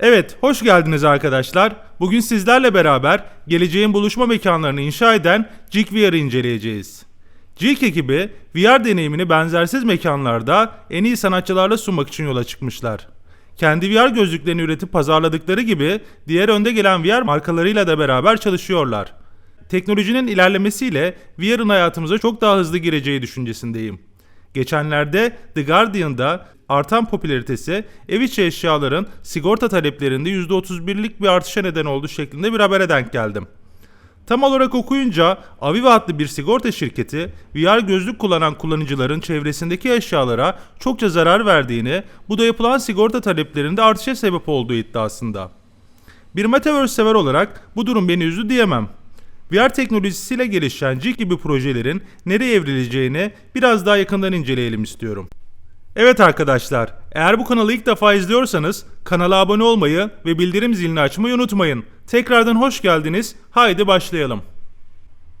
Evet, hoş geldiniz arkadaşlar. Bugün sizlerle beraber geleceğin buluşma mekanlarını inşa eden Jig VR'ı inceleyeceğiz. Jig ekibi VR deneyimini benzersiz mekanlarda en iyi sanatçılarla sunmak için yola çıkmışlar. Kendi VR gözlüklerini üretip pazarladıkları gibi diğer önde gelen VR markalarıyla da beraber çalışıyorlar. Teknolojinin ilerlemesiyle VR'ın hayatımıza çok daha hızlı gireceği düşüncesindeyim. Geçenlerde The Guardian'da artan popülaritesi ev içi eşyaların sigorta taleplerinde %31'lik bir artışa neden oldu şeklinde bir habere denk geldim. Tam olarak okuyunca Aviva adlı bir sigorta şirketi VR gözlük kullanan kullanıcıların çevresindeki eşyalara çokça zarar verdiğini, bu da yapılan sigorta taleplerinde artışa sebep olduğu iddiasında. Bir metaverse sever olarak bu durum beni üzdü diyemem. VR teknolojisiyle gelişen Jig gibi projelerin nereye evrileceğini biraz daha yakından inceleyelim istiyorum. Evet arkadaşlar, eğer bu kanalı ilk defa izliyorsanız kanala abone olmayı ve bildirim zilini açmayı unutmayın. Tekrardan hoş geldiniz. Haydi başlayalım.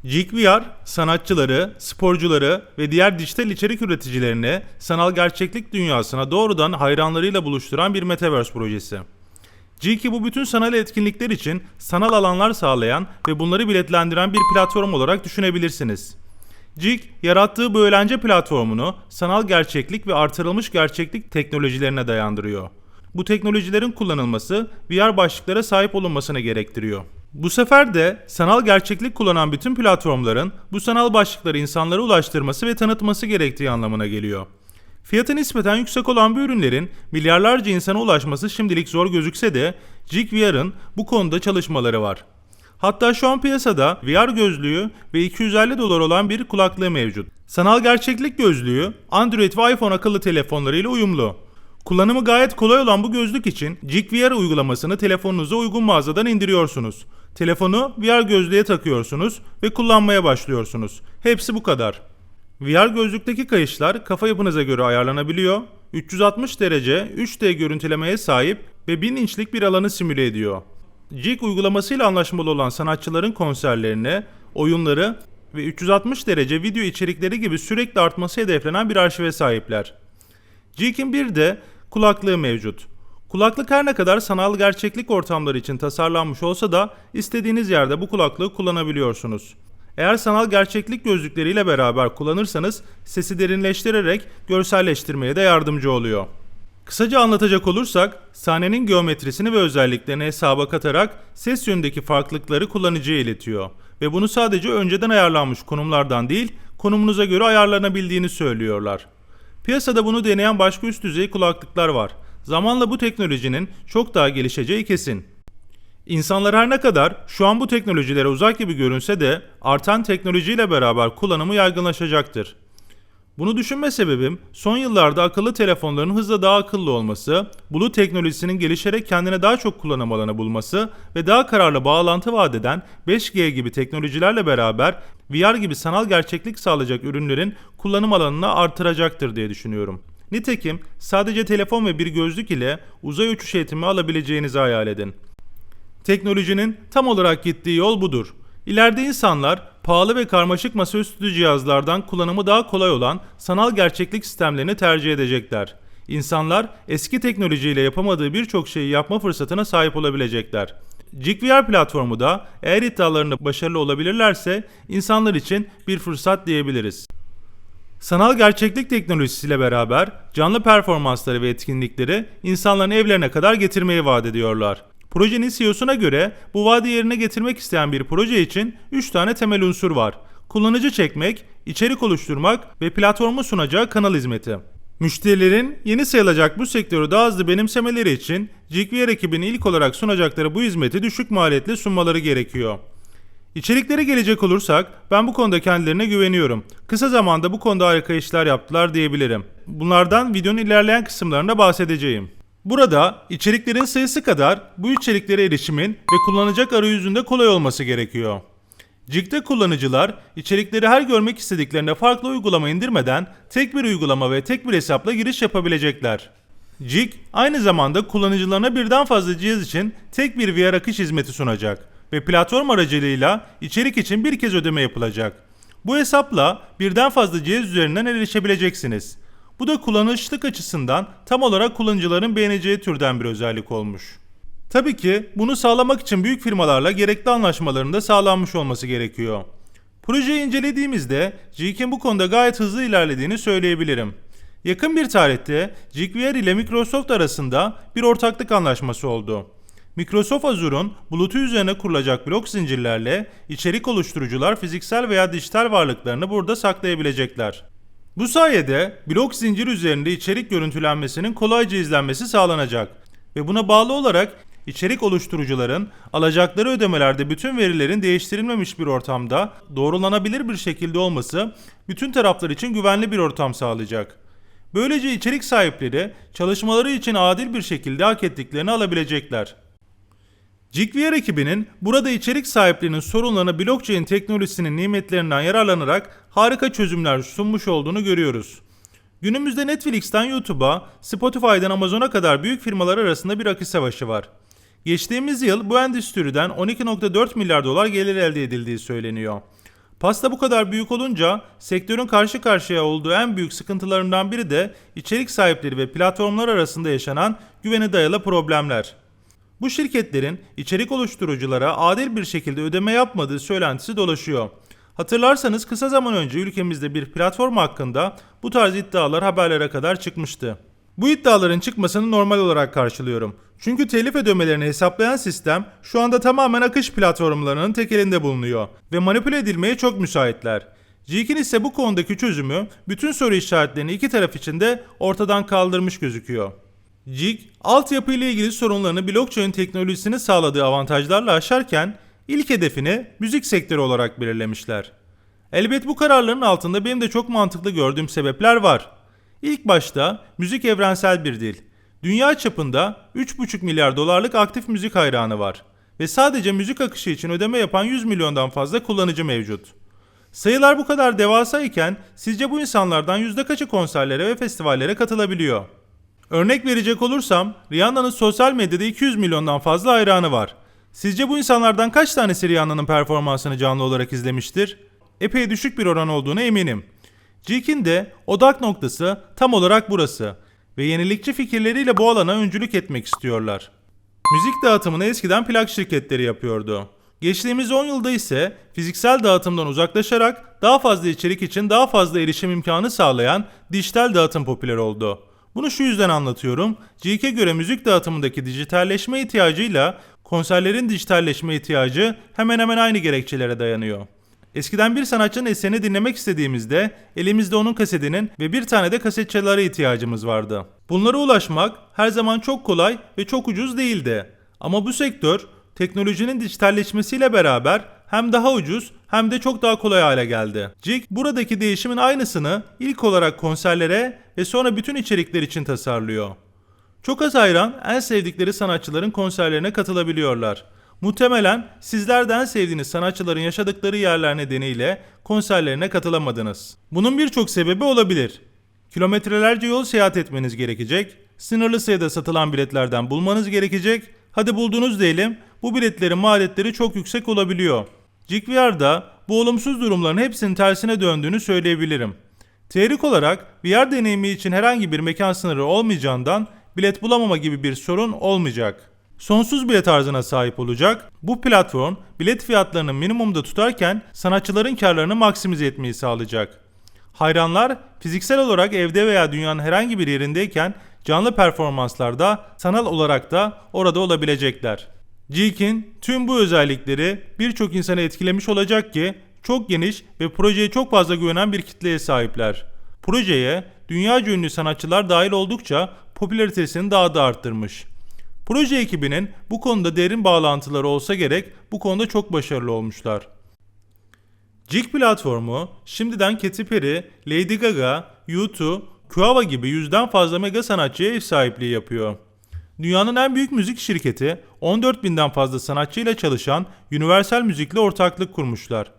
Jig VR, sanatçıları, sporcuları ve diğer dijital içerik üreticilerini sanal gerçeklik dünyasına doğrudan hayranlarıyla buluşturan bir metaverse projesi. G2 bu bütün sanal etkinlikler için sanal alanlar sağlayan ve bunları biletlendiren bir platform olarak düşünebilirsiniz. Jig, yarattığı bu eğlence platformunu sanal gerçeklik ve artırılmış gerçeklik teknolojilerine dayandırıyor. Bu teknolojilerin kullanılması VR başlıklara sahip olunmasını gerektiriyor. Bu sefer de sanal gerçeklik kullanan bütün platformların bu sanal başlıkları insanlara ulaştırması ve tanıtması gerektiği anlamına geliyor. Fiyatı nispeten yüksek olan bu ürünlerin milyarlarca insana ulaşması şimdilik zor gözükse de Jig VR'ın bu konuda çalışmaları var. Hatta şu an piyasada VR gözlüğü ve 250 dolar olan bir kulaklığı mevcut. Sanal gerçeklik gözlüğü Android ve iPhone akıllı telefonlarıyla uyumlu. Kullanımı gayet kolay olan bu gözlük için Jig VR uygulamasını telefonunuza uygun mağazadan indiriyorsunuz. Telefonu VR gözlüğe takıyorsunuz ve kullanmaya başlıyorsunuz. Hepsi bu kadar. VR gözlükteki kayışlar kafa yapınıza göre ayarlanabiliyor. 360 derece 3D görüntülemeye sahip ve 1000 inçlik bir alanı simüle ediyor. Jig uygulamasıyla anlaşmalı olan sanatçıların konserlerini, oyunları ve 360 derece video içerikleri gibi sürekli artması hedeflenen bir arşive sahipler. Jig'in bir de kulaklığı mevcut. Kulaklık her ne kadar sanal gerçeklik ortamları için tasarlanmış olsa da istediğiniz yerde bu kulaklığı kullanabiliyorsunuz. Eğer sanal gerçeklik gözlükleriyle beraber kullanırsanız sesi derinleştirerek görselleştirmeye de yardımcı oluyor. Kısaca anlatacak olursak, sahnenin geometrisini ve özelliklerini hesaba katarak ses yönündeki farklılıkları kullanıcıya iletiyor ve bunu sadece önceden ayarlanmış konumlardan değil, konumunuza göre ayarlanabildiğini söylüyorlar. Piyasada bunu deneyen başka üst düzey kulaklıklar var. Zamanla bu teknolojinin çok daha gelişeceği kesin. İnsanlar her ne kadar şu an bu teknolojilere uzak gibi görünse de artan teknolojiyle beraber kullanımı yaygınlaşacaktır. Bunu düşünme sebebim son yıllarda akıllı telefonların hızla daha akıllı olması, bulut teknolojisinin gelişerek kendine daha çok kullanım alanı bulması ve daha kararlı bağlantı vaat eden 5G gibi teknolojilerle beraber VR gibi sanal gerçeklik sağlayacak ürünlerin kullanım alanını artıracaktır diye düşünüyorum. Nitekim sadece telefon ve bir gözlük ile uzay uçuş eğitimi alabileceğinizi hayal edin. Teknolojinin tam olarak gittiği yol budur. İleride insanlar pahalı ve karmaşık masaüstü cihazlardan kullanımı daha kolay olan sanal gerçeklik sistemlerini tercih edecekler. İnsanlar eski teknolojiyle yapamadığı birçok şeyi yapma fırsatına sahip olabilecekler. JigVR platformu da eğer iddialarında başarılı olabilirlerse insanlar için bir fırsat diyebiliriz. Sanal gerçeklik teknolojisiyle beraber canlı performansları ve etkinlikleri insanların evlerine kadar getirmeyi vaat ediyorlar. Projenin CEO'suna göre bu vaadi yerine getirmek isteyen bir proje için 3 tane temel unsur var. Kullanıcı çekmek, içerik oluşturmak ve platformu sunacağı kanal hizmeti. Müşterilerin yeni sayılacak bu sektörü daha hızlı benimsemeleri için JigVR ekibinin ilk olarak sunacakları bu hizmeti düşük maliyetle sunmaları gerekiyor. İçeriklere gelecek olursak ben bu konuda kendilerine güveniyorum. Kısa zamanda bu konuda harika işler yaptılar diyebilirim. Bunlardan videonun ilerleyen kısımlarında bahsedeceğim. Burada içeriklerin sayısı kadar bu içeriklere erişimin ve kullanacak arayüzünde kolay olması gerekiyor. Jig'de kullanıcılar içerikleri her görmek istediklerinde farklı uygulama indirmeden tek bir uygulama ve tek bir hesapla giriş yapabilecekler. Jig aynı zamanda kullanıcılarına birden fazla cihaz için tek bir VR akış hizmeti sunacak ve platform aracılığıyla içerik için bir kez ödeme yapılacak. Bu hesapla birden fazla cihaz üzerinden erişebileceksiniz. Bu da kullanışlık açısından tam olarak kullanıcıların beğeneceği türden bir özellik olmuş. Tabii ki bunu sağlamak için büyük firmalarla gerekli anlaşmaların da sağlanmış olması gerekiyor. Projeyi incelediğimizde Jeek'in bu konuda gayet hızlı ilerlediğini söyleyebilirim. Yakın bir tarihte jQuery ile Microsoft arasında bir ortaklık anlaşması oldu. Microsoft Azure'un bulutu üzerine kurulacak blok zincirlerle içerik oluşturucular fiziksel veya dijital varlıklarını burada saklayabilecekler. Bu sayede blok zincir üzerinde içerik görüntülenmesinin kolayca izlenmesi sağlanacak ve buna bağlı olarak içerik oluşturucuların alacakları ödemelerde bütün verilerin değiştirilmemiş bir ortamda doğrulanabilir bir şekilde olması bütün taraflar için güvenli bir ortam sağlayacak. Böylece içerik sahipleri çalışmaları için adil bir şekilde hak ettiklerini alabilecekler. Jigware ekibinin burada içerik sahiplerinin sorunlarına blockchain teknolojisinin nimetlerinden yararlanarak harika çözümler sunmuş olduğunu görüyoruz. Günümüzde Netflix'ten YouTube'a, Spotify'dan Amazon'a kadar büyük firmalar arasında bir akış savaşı var. Geçtiğimiz yıl bu endüstriden 12.4 milyar dolar gelir elde edildiği söyleniyor. Pasta bu kadar büyük olunca sektörün karşı karşıya olduğu en büyük sıkıntılarından biri de içerik sahipleri ve platformlar arasında yaşanan güvene dayalı problemler. Bu şirketlerin içerik oluşturuculara adil bir şekilde ödeme yapmadığı söylentisi dolaşıyor. Hatırlarsanız kısa zaman önce ülkemizde bir platform hakkında bu tarz iddialar haberlere kadar çıkmıştı. Bu iddiaların çıkmasını normal olarak karşılıyorum. Çünkü telif ödemelerini hesaplayan sistem şu anda tamamen akış platformlarının tek elinde bulunuyor ve manipüle edilmeye çok müsaitler. Jeek'in ise bu konudaki çözümü bütün soru işaretlerini iki taraf için de ortadan kaldırmış gözüküyor. Jig, altyapı ile ilgili sorunlarını blockchain teknolojisini sağladığı avantajlarla aşarken ilk hedefini müzik sektörü olarak belirlemişler. Elbet bu kararların altında benim de çok mantıklı gördüğüm sebepler var. İlk başta müzik evrensel bir dil. Dünya çapında 3,5 milyar dolarlık aktif müzik hayranı var ve sadece müzik akışı için ödeme yapan 100 milyondan fazla kullanıcı mevcut. Sayılar bu kadar devasa iken sizce bu insanlardan yüzde kaçı konserlere ve festivallere katılabiliyor? Örnek verecek olursam Rihanna'nın sosyal medyada 200 milyondan fazla hayranı var. Sizce bu insanlardan kaç tanesi Rihanna'nın performansını canlı olarak izlemiştir? Epey düşük bir oran olduğuna eminim. Jeek'in de odak noktası tam olarak burası ve yenilikçi fikirleriyle bu alana öncülük etmek istiyorlar. Müzik dağıtımını eskiden plak şirketleri yapıyordu. Geçtiğimiz 10 yılda ise fiziksel dağıtımdan uzaklaşarak daha fazla içerik için daha fazla erişim imkanı sağlayan dijital dağıtım popüler oldu. Bunu şu yüzden anlatıyorum. GK göre müzik dağıtımındaki dijitalleşme ihtiyacıyla konserlerin dijitalleşme ihtiyacı hemen hemen aynı gerekçelere dayanıyor. Eskiden bir sanatçının eserini dinlemek istediğimizde elimizde onun kasetinin ve bir tane de kaset çalara ihtiyacımız vardı. Bunlara ulaşmak her zaman çok kolay ve çok ucuz değildi. Ama bu sektör teknolojinin dijitalleşmesiyle beraber hem daha ucuz hem de çok daha kolay hale geldi. Jig buradaki değişimin aynısını ilk olarak konserlere ve sonra bütün içerikler için tasarlıyor. Çok az hayran en sevdikleri sanatçıların konserlerine katılabiliyorlar. Muhtemelen sizler de en sevdiğiniz sanatçıların yaşadıkları yerler nedeniyle konserlerine katılamadınız. Bunun birçok sebebi olabilir. Kilometrelerce yol seyahat etmeniz gerekecek, sınırlı sayıda satılan biletlerden bulmanız gerekecek, hadi buldunuz diyelim bu biletlerin maliyetleri çok yüksek olabiliyor. GVR'da bu olumsuz durumların hepsinin tersine döndüğünü söyleyebilirim. Teorik olarak VR deneyimi için herhangi bir mekan sınırı olmayacağından bilet bulamama gibi bir sorun olmayacak. Sonsuz bilet arzına sahip olacak. Bu platform bilet fiyatlarını minimumda tutarken sanatçıların karlarını maksimize etmeyi sağlayacak. Hayranlar fiziksel olarak evde veya dünyanın herhangi bir yerindeyken canlı performanslarda sanal olarak da orada olabilecekler. Jeek'in tüm bu özellikleri birçok insanı etkilemiş olacak ki çok geniş ve projeye çok fazla güvenen bir kitleye sahipler. Projeye dünya ünlü sanatçılar dahil oldukça popülaritesini daha da arttırmış. Proje ekibinin bu konuda derin bağlantıları olsa gerek bu konuda çok başarılı olmuşlar. Jig platformu şimdiden Katy Perry, Lady Gaga, U2, Kuava gibi yüzden fazla mega sanatçıya ev sahipliği yapıyor. Dünyanın en büyük müzik şirketi 14 binden fazla sanatçıyla çalışan Universal Müzik'le ortaklık kurmuşlar.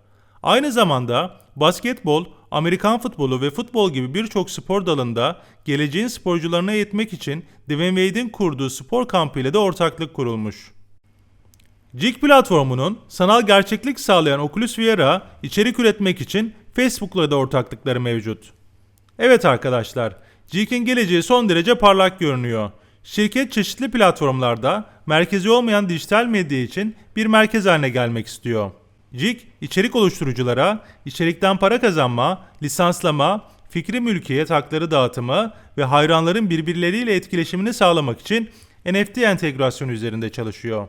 Aynı zamanda basketbol, Amerikan futbolu ve futbol gibi birçok spor dalında geleceğin sporcularına yetmek için Dwayne Wade'in kurduğu spor kampı ile de ortaklık kurulmuş. Jig platformunun sanal gerçeklik sağlayan Oculus VR'a içerik üretmek için Facebook'la da ortaklıkları mevcut. Evet arkadaşlar, Jig'in geleceği son derece parlak görünüyor. Şirket çeşitli platformlarda merkezi olmayan dijital medya için bir merkez haline gelmek istiyor. JIK, içerik oluşturuculara içerikten para kazanma, lisanslama, fikri mülkiyet hakları dağıtımı ve hayranların birbirleriyle etkileşimini sağlamak için NFT entegrasyonu üzerinde çalışıyor.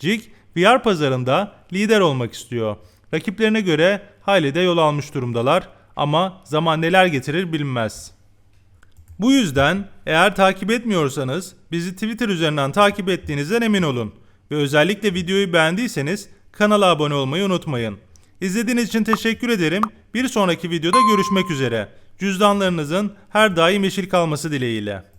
JIK, VR pazarında lider olmak istiyor. Rakiplerine göre hayli de yol almış durumdalar ama zaman neler getirir bilinmez. Bu yüzden eğer takip etmiyorsanız bizi Twitter üzerinden takip ettiğinizden emin olun. Ve özellikle videoyu beğendiyseniz kanala abone olmayı unutmayın. İzlediğiniz için teşekkür ederim. Bir sonraki videoda görüşmek üzere. Cüzdanlarınızın her daim yeşil kalması dileğiyle.